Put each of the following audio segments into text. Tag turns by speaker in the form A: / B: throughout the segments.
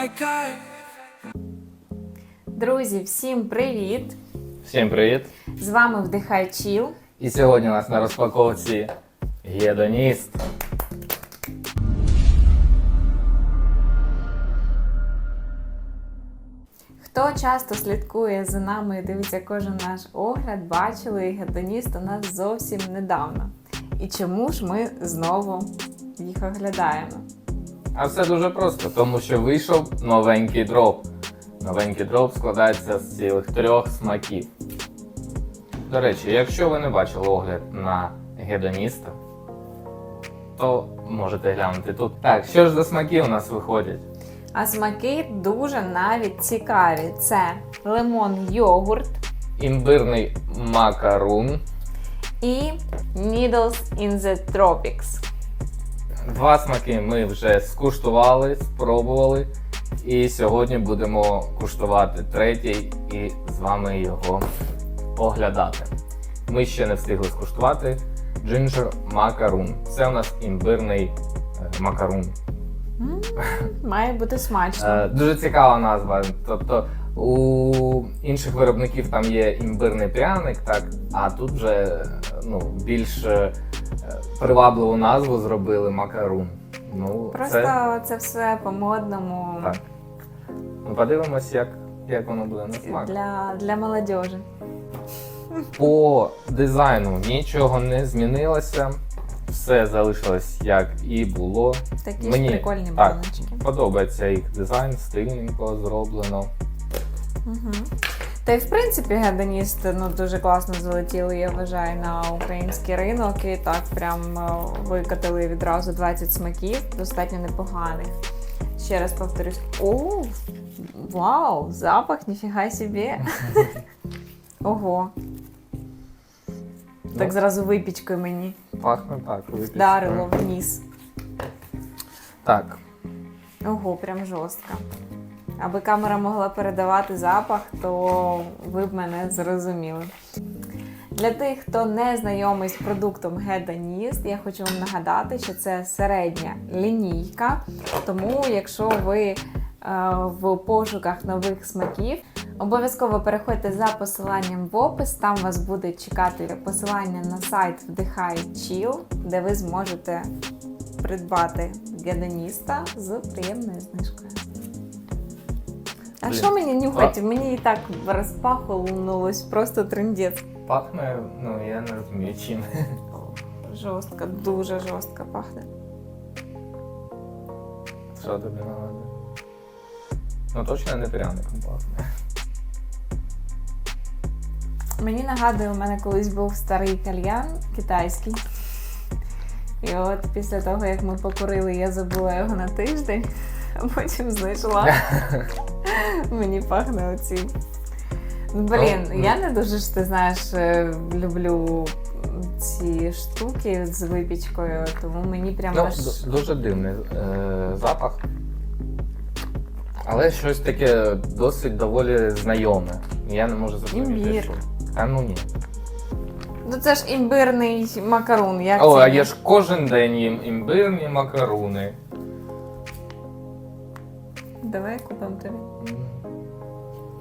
A: like kite.
B: Друзі, всім привіт!
C: Всім привіт!
B: З вами Вдихай Чіл.
C: І сьогодні у нас на розпаковці гедоніст.
B: Хто часто слідкує за нами і дивиться кожен наш огляд, бачили гедоніст у нас зовсім недавно. І чому ж ми знову їх оглядаємо?
C: А все дуже просто, тому що вийшов новенький дроп. Новенький дроп складається з цілих трьох смаків. До речі, якщо ви не бачили огляд на гедоніста, то можете глянути тут. Так, що ж за смаки у нас виходять?
B: А смаки дуже навіть цікаві. Це лимон йогурт
C: Імбирний макарун,
B: і Needles in the Tropics.
C: Два смаки ми вже скуштували, спробували. І сьогодні будемо куштувати третій і з вами його оглядати. Ми ще не встигли скуштувати Ginger Macaroon. Це у нас імбирний е, макарун.
B: Має бути смачно.
C: Е, Дуже цікава назва. Тобто у інших виробників там є імбирний пряник, так, а тут вже е, ну, більш привабливу назву зробили макарун. Ну,
B: Просто
C: це,
B: це все по-модному
C: так. Ну, подивимось, як, як воно буде на смак.
B: для, для молодежі.
C: По дизайну нічого не змінилося. Все залишилось як і було.
B: Такі
C: Мені
B: ж прикольні
C: так.
B: баночки.
C: Подобається їх дизайн, стильненько зроблено.
B: Угу. Та й в принципі гедоніст ну, дуже класно залетіли, я вважаю, на український ринок. І так прям е, викатили відразу 20 смаків, достатньо непоганих. Ще раз повторюсь. О, вау, запах, ніфіга собі. Ого. Так
C: Ну.
B: зразу випічкою мені
C: Пахне так. випічкою.
B: вдарило в ніс.
C: Так,
B: Ого, прям жорстко. Аби камера могла передавати запах, то ви б мене зрозуміли. Для тих, хто не знайомий з продуктом Hedonist, я хочу вам нагадати, що це середня лінійка. Тому, якщо ви е, в пошуках нових смаків, обов'язково переходьте за посиланням в опис. Там вас буде чекати посилання на сайт Вдихай Chill, де ви зможете придбати гедоніста з приємною знижкою. А що мені нюхати? Мені і так розпахнулось просто трендець.
C: пахне, ну я не розумію чим.
B: Жорстко, дуже жорстко пахне.
C: Що тобі нагадує? Ну точно не пряником пахне.
B: Мені нагадує, у мене колись був старий кальян китайський. І от після того, як ми покурили, я забула його на тиждень, а потім знайшла. Мені пахне оці. Ну, Блін,
C: Ну,
B: я не дуже ж ти знаєш, е, люблю ці штуки з випічкою, тому мені прямо
C: Ну,
B: аж.
C: дуже дивний е, запах. Але щось таке досить доволі знайоме. Я не можу зрозуміти.
B: Імбір.
C: що. А ну ні.
B: Ну це ж імбирний макарон. Як
C: О,
B: це
C: а я ж кожен день їм імбирні макаруни.
B: Давай купимо тобі.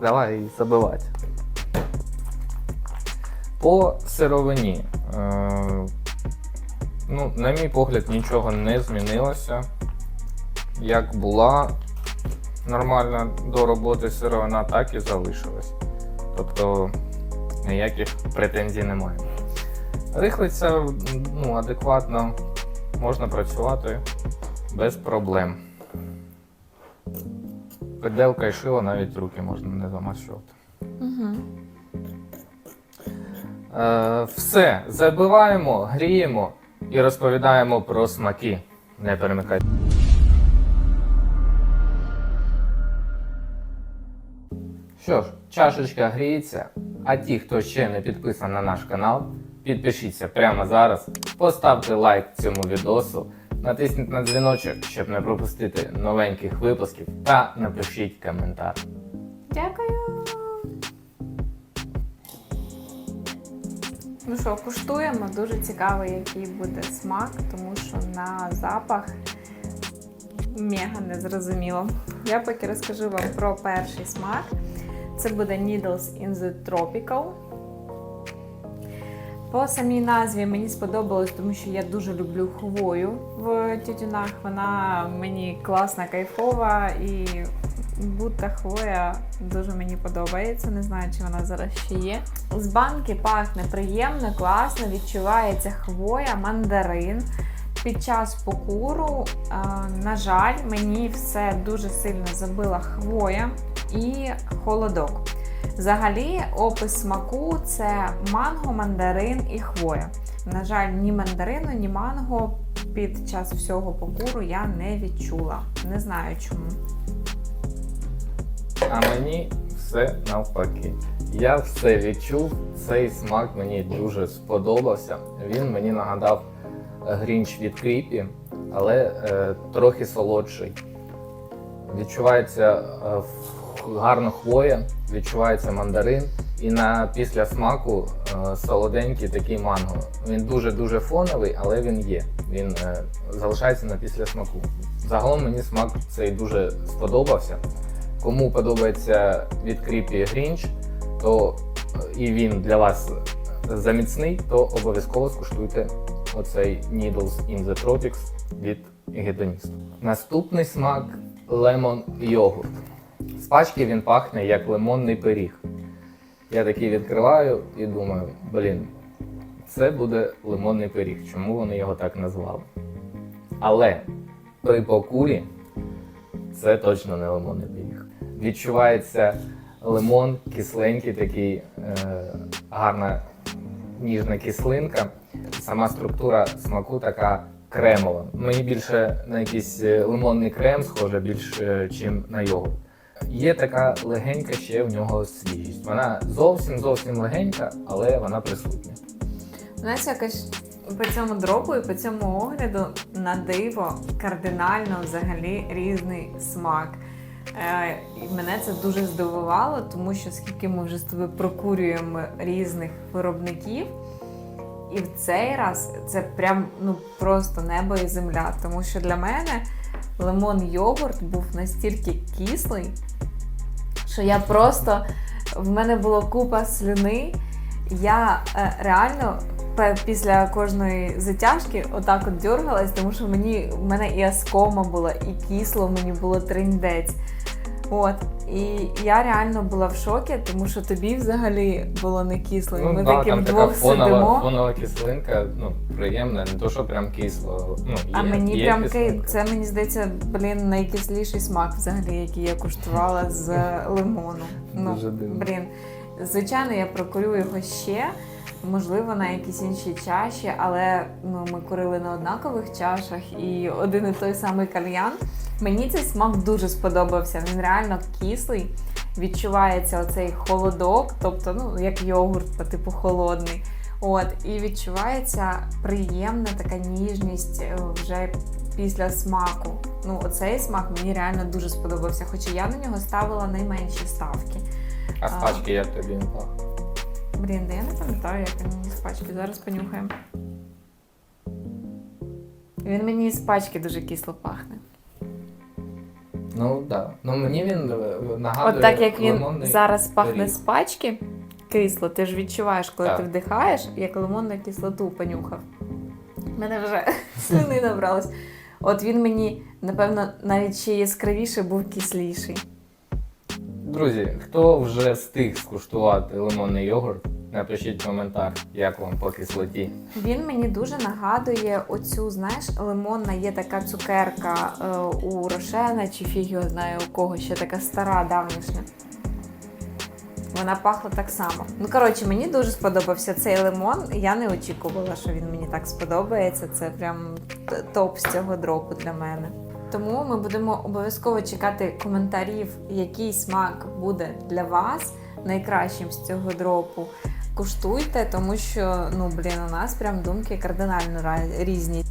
C: Давай забивати. По сировині. Е, ну, на мій погляд, нічого не змінилося. Як була нормальна до роботи сировина, так і залишилась. Тобто ніяких претензій немає. Рихлиться ну, адекватно, можна працювати без проблем. Педелка і шило навіть руки можна не замащувати.
B: Угу.
C: Е, все, забиваємо, гріємо і розповідаємо про смаки. Не перемикайте. Що ж, чашечка гріється, а ті, хто ще не підписаний на наш канал, підпишіться прямо зараз, поставте лайк цьому відосу, натисніть на дзвіночок, щоб не пропустити новеньких випусків, та напишіть коментар.
B: Дякую. Ну що, куштуємо. Дуже цікаво, який буде смак, тому що на запах мега незрозуміло. Я поки розкажу вам про перший смак. Це буде Needles in the Tropical. По самій назві мені сподобалось, тому що я дуже люблю хвою в тютюнах. Вона мені класна, кайфова і будта хвоя дуже мені подобається. Не знаю, чи вона зараз ще є. З банки пахне приємно, класно, відчувається хвоя, мандарин. Під час покуру, на жаль, мені все дуже сильно забила хвоя і холодок. Взагалі, опис смаку це манго, мандарин і хвоя. На жаль, ні мандарину, ні манго під час всього покуру я не відчула. Не знаю чому.
C: А мені все навпаки. Я все відчув. Цей смак мені дуже сподобався. Він мені нагадав е, грінч від кріпі, але е, трохи солодший. Відчувається е, гарно хвоя, відчувається мандарин. І на після смаку е, солоденький такий манго. Він дуже-дуже фоновий, але він є. Він е, залишається на після смаку. Загалом мені смак цей дуже сподобався. Кому подобається від Кріпі Грінч, то е, і він для вас заміцний, то обов'язково скуштуйте оцей Needles in the Tropics від гедоністу. Наступний смак лемон йогурт. З пачки він пахне як лимонний пиріг. Я такий відкриваю і думаю, блін, це буде лимонний пиріг. Чому вони його так назвали? Але при покурі це точно не лимонний пиріг. Відчувається лимон, кисленький, такий е, гарна ніжна кислинка. Сама структура смаку така кремова. Мені більше на якийсь е, лимонний крем схоже, більше, чим на йогурт. Є така легенька ще в нього свіжість. Вона зовсім зовсім легенька, але вона присутня.
B: Знаєш, якось по цьому дропу і по цьому огляду на диво кардинально взагалі різний смак. Е, і мене це дуже здивувало, тому що скільки ми вже з тобою прокурюємо різних виробників. І в цей раз це прям ну просто небо і земля. Тому що для мене лимон йогурт був настільки кислий, що я просто в мене була купа слюни. Я е, реально після кожної затяжки отак от дергалась, тому що мені в мене і аскома була, і кисло мені було триндець. От. І я реально була в шокі, тому що тобі взагалі було не кисло. І ми
C: Ну, да,
B: таким
C: там така
B: вдвох
C: фонова,
B: сидимо.
C: фонова кислинка, ну, приємна, не то, що прям кисло. Ну, є,
B: А мені
C: є
B: прям
C: кислинка.
B: це мені здається, блін, найкисліший смак взагалі, який я куштувала з лимону. Ну,
C: Дуже дивно.
B: блін. Звичайно, я прокурю його ще, можливо, на якійсь іншій чаші, але ну, ми курили на однакових чашах і один і той самий кальян. Мені цей смак дуже сподобався. Він реально кислий. Відчувається оцей холодок, тобто, ну, як йогурт, по типу холодний. От, і відчувається приємна така ніжність е, вже після смаку. Ну, оцей смак мені реально дуже сподобався, хоча я на нього ставила найменші ставки.
C: А пачки як тобі він пах?
B: Блін, да я не пам'ятаю, як він мені з пачки. Зараз понюхаємо. Він мені з пачки дуже кисло пахне.
C: Ну так. Да. Ну мені він е, нагадує.
B: От так як він
C: лимонний
B: зараз пахне
C: пиріг.
B: з пачки кисло, ти ж відчуваєш, коли
C: Так.
B: ти вдихаєш, як лимонну кислоту понюхав. У мене вже слини набралось. От він мені, напевно, навіть ще яскравіше був кисліший.
C: Друзі, хто вже встиг скуштувати лимонний йогурт, напишіть коментар, як вам по кислоті.
B: Він мені дуже нагадує оцю, знаєш, лимонна є така цукерка е, у Рошена чи фіг знає у кого ще така стара давнішня. Вона пахла так само. Ну, коротше, мені дуже сподобався цей лимон. Я не очікувала, що він мені так сподобається. Це прям топ з цього дропу для мене. Тому ми будемо обов'язково чекати коментарів, який смак буде для вас найкращим з цього дропу. Куштуйте, тому що ну блін, у нас прям думки кардинально різні.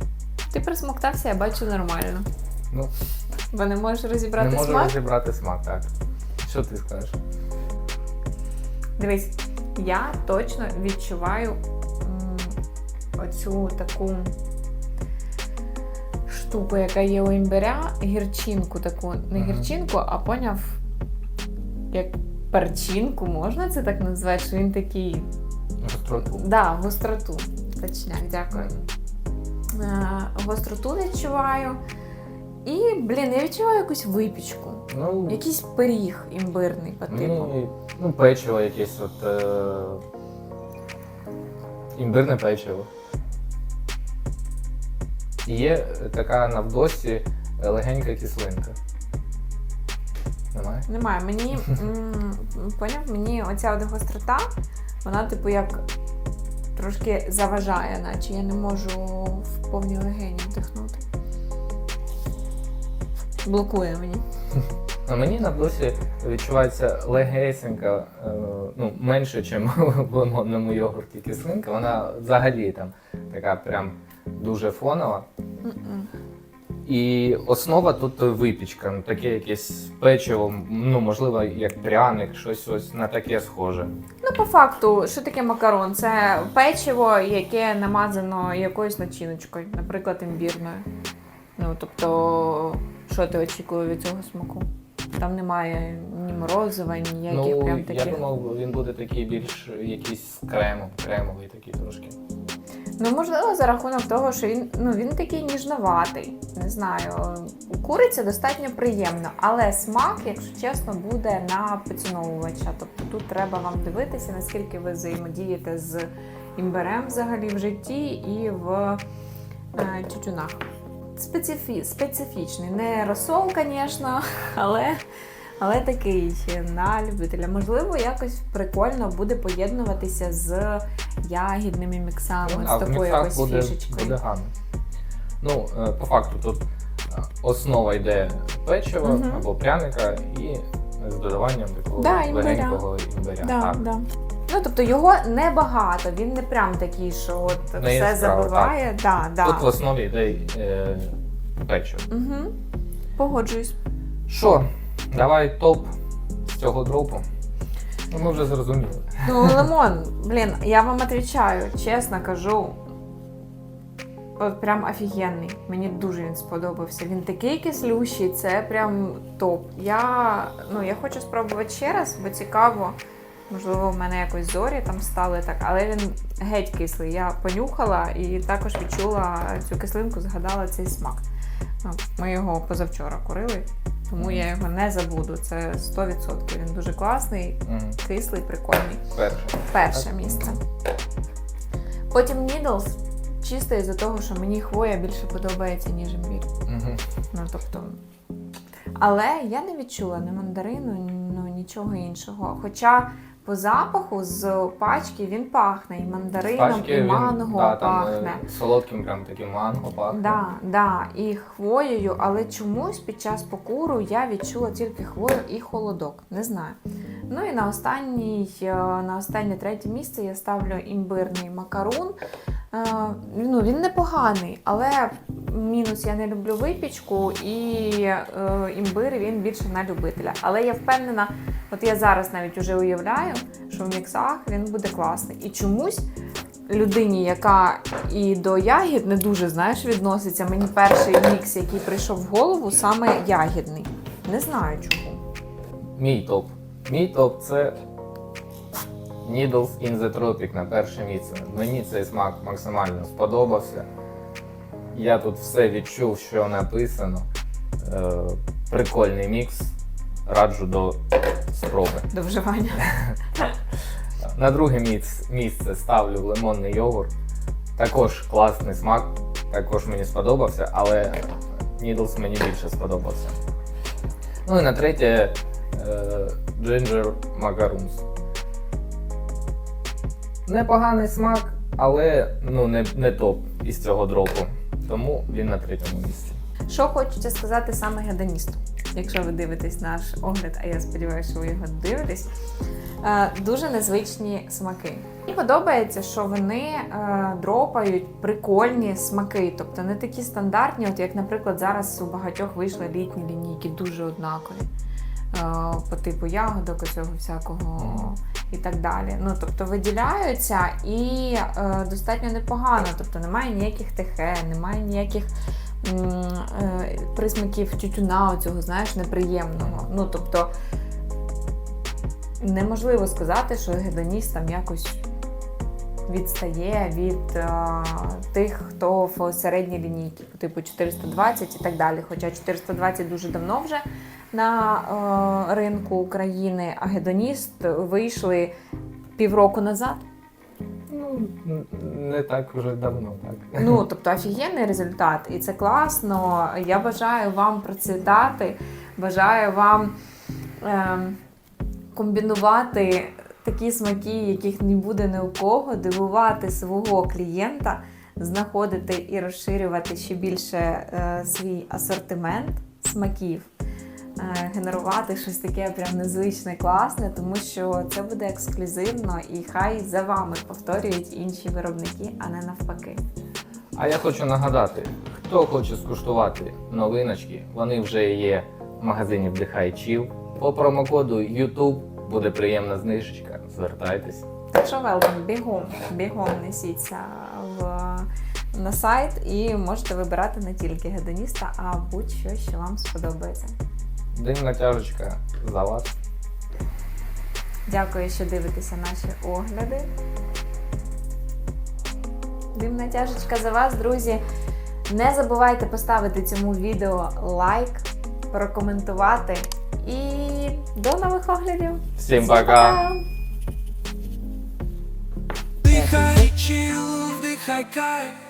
B: Ти присмоктався, я бачу нормально.
C: Ну,
B: Бо не можеш розібрати
C: не можу
B: смак.
C: розібрати смак, так. Що ти скажеш?
B: Дивись, я точно відчуваю м, оцю таку штуку, яка є у імбиря, гірчинку таку, не гірчинку, а поняв, як перчинку, можна це так назвати, що він такий.
C: Гостроту.
B: Да, гостроту. Точняк, дякую. Е, гостроту відчуваю. І, блін, я відчуваю якусь випічку.
C: Ну,
B: Якийсь пиріг імбирний по типу.
C: мені, ну, печиво якесь от. Е... Імбирне печиво. І Є така на вдосі легенька кислинка. Немає?
B: Немає. Мені поняв, мені оця от гострота, вона, типу, як трошки заважає, наче я не можу в повні легені вдихнути. Блокує мені.
C: А мені на вдосі відчувається легесенька, е, ну, менше, ніж в лимонному йогурті кислинка. Вона взагалі там така прям дуже фонова.
B: М-м.
C: І основа тут випічка, ну, таке якесь печиво, ну можливо, як пряник, щось ось на таке схоже.
B: Ну, по факту, що таке макарон? Це печиво, яке намазано якоюсь начиночкою, наприклад, імбірною. Ну, тобто, що ти очікуєш від цього смаку? Там немає ні морозива, ніяких
C: ну,
B: прям
C: я думав, він буде такий більш якийсь з кремом, кремовий такий трошки.
B: Ну, можливо, за рахунок того, що він, ну, він такий ніжноватий. Не знаю. Куриця достатньо приємна, але смак, якщо чесно, буде на поціновувача. Тобто тут треба вам дивитися, наскільки ви взаємодієте з імбирем взагалі в житті і в е, тютюнах. Специфі, специфічний. Не розсол, звісно, але, але такий на любителя. Можливо, якось прикольно буде поєднуватися з ягідними міксами, з
C: а в
B: такою якоюсь
C: буде,
B: фішечкою.
C: буде гарно. Ну, е, по факту, тут е, основа йде печиво
B: Мгм.
C: або пряника і з додаванням такого
B: Да,
C: легенького імбиря.
B: Да,
C: Так.
B: да. Ну, тобто його небагато, він не прям такий, що от
C: Не
B: все забиває. Да, да.
C: Тут в основі йде е, печиво.
B: Угу. Погоджуюсь.
C: Що, давай топ з цього дропу. Ну, ми вже зрозуміли.
B: Ну, лимон, блін, я вам відповідаю, чесно кажу. От прям офігенний. Мені дуже він сподобався. Він такий кислющий, це прям топ. Я, ну, я хочу спробувати ще раз, бо цікаво. Можливо, в мене якось зорі там стали так, але він геть кислий. Я понюхала і також відчула цю кислинку, згадала цей смак. Ну, Ми його позавчора курили, тому я його не забуду. Це 100%. Він дуже класний, кислий, прикольний.
C: Перше.
B: Перше місце. Потім Needles, чисто із-за того, що мені хвоя більше подобається, ніж імбір.
C: Мгм.
B: Ну, тобто. Але я не відчула ні мандарину, ну нічого іншого. Хоча по запаху з пачки він пахне і мандарином,
C: Пачки
B: і
C: він,
B: манго
C: да, там, е,
B: пахне.
C: солодким прям таким манго пахне.
B: Да, да, і хвоєю, але чомусь під час покуру я відчула тільки хвою і холодок. Не знаю. Ну і на останній, е, на останнє третє місце я ставлю імбирний макарун. Е, Ну, він непоганий, але мінус я не люблю випічку, і е, імбир він більше на любителя. Але я впевнена, от я зараз навіть уже уявляю, що в міксах він буде класний. І чомусь людині, яка і до ягід не дуже знаєш, відноситься. Мені перший мікс, який прийшов в голову, саме ягідний. Не знаю чому.
C: Мій топ. Мій топ це Needles in the Tropic на перше місце. Мені цей смак максимально сподобався. Я тут все відчув, що написано. Е, прикольний мікс. Раджу до спроби.
B: До вживання.
C: На друге місце, ставлю лимонний йогурт. Також класний смак, також мені сподобався, але Needles мені більше сподобався. Ну і на третє е, Ginger Macaroons. Непоганий смак, але ну, не, не топ із цього дропу. Тому він на третьому місці.
B: Що хочеться сказати саме гедоністу, якщо ви дивитесь наш огляд, а я сподіваюся, що ви його дивитесь. Е, Дуже незвичні смаки. Мені подобається, що вони е, дропають прикольні смаки, тобто не такі стандартні, от як, наприклад, зараз у багатьох вийшли літні лінійки, дуже однакові. е, По типу ягодок, цього всякого і так далі. Ну, тобто виділяються і е, достатньо непогано. Тобто немає ніяких ТХ, немає ніяких е, присмаків тютюна, оцього, знаєш, неприємного. Ну, тобто, неможливо сказати, що гедоніст там якось відстає від е, тих, хто в середній лінійці, типу 420 і так далі. Хоча 420 дуже давно вже на е, ринку України, а гедоніст вийшли півроку назад.
C: Ну, не так вже давно, так.
B: Ну, тобто офігенний результат, і це класно. Я бажаю вам процвітати, бажаю вам ем, комбінувати такі смаки, яких не буде ні у кого, дивувати свого клієнта, знаходити і розширювати ще більше е, свій асортимент смаків. Е, Генерувати щось таке прям незвичне, класне, тому що це буде ексклюзивно і хай за вами повторюють інші виробники, а не навпаки.
C: А я хочу нагадати, хто хоче скуштувати новиночки, вони вже є в магазині Вдихай Чіл. По промокоду YouTube буде приємна знижечка. Звертайтесь.
B: Так що велком, бігом, бігом несіться в, на сайт і можете вибирати не тільки гедоніста, а будь-що, що вам сподобається.
C: День натяжечка за вас.
B: Дякую, що дивитеся наші огляди. Димна тяжечка за вас, друзі. Не забувайте поставити цьому відео лайк, прокоментувати і до нових оглядів.
C: Всім пока!
A: Дихай, чил, вдихай кайф